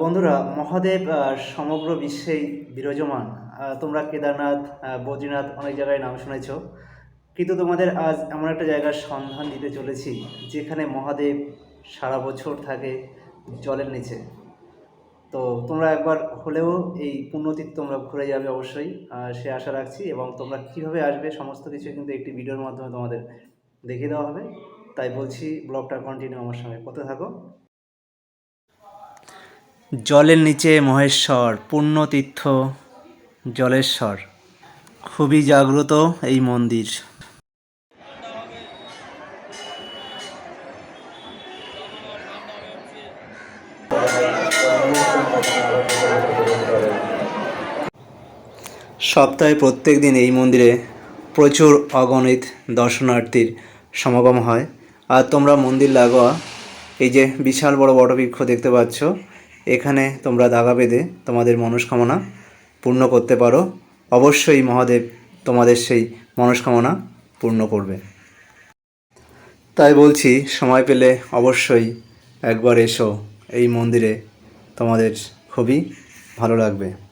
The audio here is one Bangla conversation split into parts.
বন্ধুরা, মহাদেব সমগ্র বিশ্বেই বিরাজমান। তোমরা কেদারনাথ বদ্রীনাথ অনেক জায়গায় নাম শুনেছ। কিন্তু তোমাদের আজ এমন একটা জায়গার সন্ধান দিতে চলেছি, যেখানে মহাদেব সারা বছর থাকে জলের নিচে। তো তোমরা একবার হলেও এই পুণ্যতীর্থ তোমরা ঘুরে যাবে অবশ্যই। সে আশা রাখছি এবং তোমরা কীভাবে আসবে সমস্ত কিছু কিন্তু একটি ভিডিওর মাধ্যমে তোমাদের দেখিয়ে দেওয়া হবে। তাই বলছি, ব্লগটা কন্টিনিউ আমার সঙ্গে করতে থাকো। জলের নিচে মহেশ্বর, পুণ্যতীর্থ জলেশ্বর। খুবই জাগ্রত এই মন্দির। সপ্তাহে প্রত্যেক দিন এই মন্দিরে প্রচুর অগণিত দর্শনার্থীর সমাগম হয়। আর তোমরা মন্দির লাগোয়া, এই যে বিশাল বড় বটবৃক্ষ দেখতে পাচ্ছ এখানে তোমরা দাগা বেঁধে তোমাদের মনস্কামনা পূর্ণ করতে পারো। অবশ্যই মহাদেব তোমাদের সেই মনস্কামনা পূর্ণ করবে। তাই বলছি, সময় পেলে অবশ্যই একবার এসো। এই মন্দিরে তোমাদের খুবই ভালো লাগবে।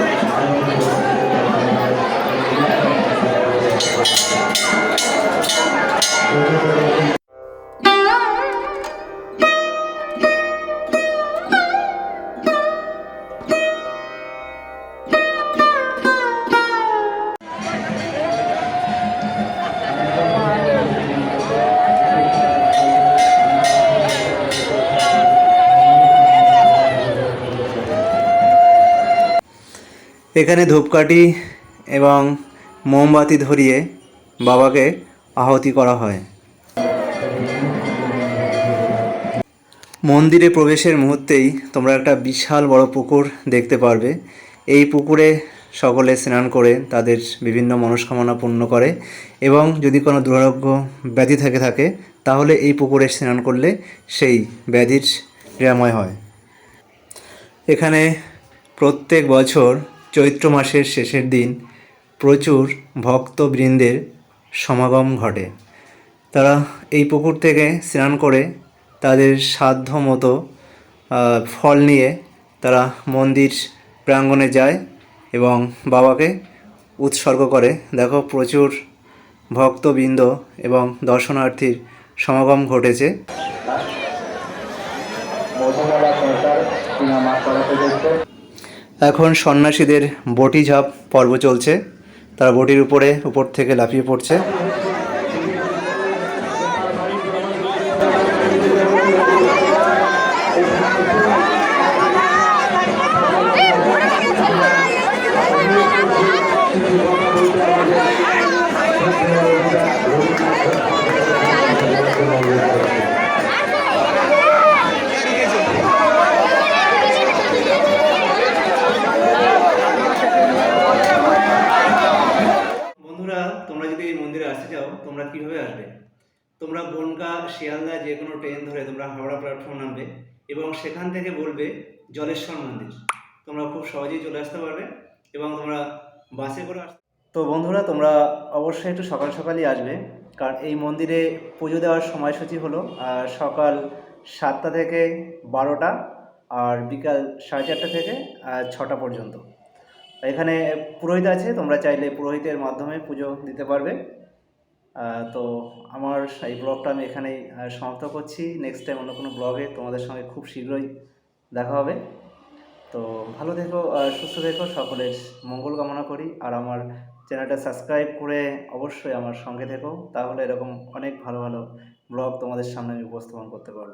এখানে ধূপকাঠি এবং মোমবাতি ধরিয়ে বাবাকে আহতি করা হয়। মন্দিরে প্রবেশের মুহূর্তেই তোমরা একটা বিশাল বড় পুকুর দেখতে পারবে। এই পুকুরে সকলে স্নান করে তাদের বিভিন্ন মনস্কামনা পূর্ণ করে এবং যদি কোনো দুরারোগ্য ব্যাধি থেকে থাকে, তাহলে এই পুকুরে স্নান করলে সেই ব্যাধির নিরাময় হয়। এখানে প্রত্যেক বছর চৈত্র মাসের শেষের দিন প্রচুর ভক্তবৃন্দের সমাগম ঘটে। তারা এই পুকুর থেকে স্নান করে তাদের সাধ্য মতো ফল নিয়ে তারা মন্দির প্রাঙ্গণে যায় এবং বাবাকে উৎসর্গ করে। দেখো, প্রচুর ভক্তবৃন্দ এবং দর্শনার্থীর সমাগম ঘটেছে। এখন সন্ন্যাসীদের বটি ঝাপ পর্ব চলছে। তারা বটির উপরে উপর থেকে লাফিয়ে পড়ছে বন্ধুরা তোমরা যদি এই মন্দিরে আসতে চাও, তোমরা কীভাবে আসবে? তোমরা বনগা, শিয়ালদা যে কোনো ট্রেন ধরে তোমরা হাওড়া প্ল্যাটফর্ম নামবে এবং সেখান থেকে বলবে জলেশ্বর মন্দির। তোমরা খুব সহজেই চলে আসতে পারবে এবং তোমরা বাসে করে আসতে তো বন্ধুরা, তোমরা অবশ্যই একটু সকাল সকালই আসবে, কারণ এই মন্দিরে পুজো দেওয়ার সময়সূচি হলো সকাল সাতটা থেকে বারোটা আর বিকাল সাড়ে চারটা থেকে ছটা পর্যন্ত। এখানে পুরোহিত আছে, তোমরা চাইলে পুরোহিতের মাধ্যমে পুজো দিতে পারবে। তো আমার এই ব্লগটা আমি এখানেই সমাপ্ত করছি। নেক্সট টাইম অন্য কোনো ব্লগে তোমাদের সঙ্গে খুব শীঘ্রই দেখা হবে। তো ভালো থেকো সুস্থ থেকো, সকলের মঙ্গল কামনা করি। আর আমার চ্যানেলটা সাবস্ক্রাইব করে অবশ্যই আমার সঙ্গে থেকো। তাহলে এরকম অনেক ভালো ভালো ব্লগ তোমাদের সামনে আমি উপস্থাপন করতে পারব।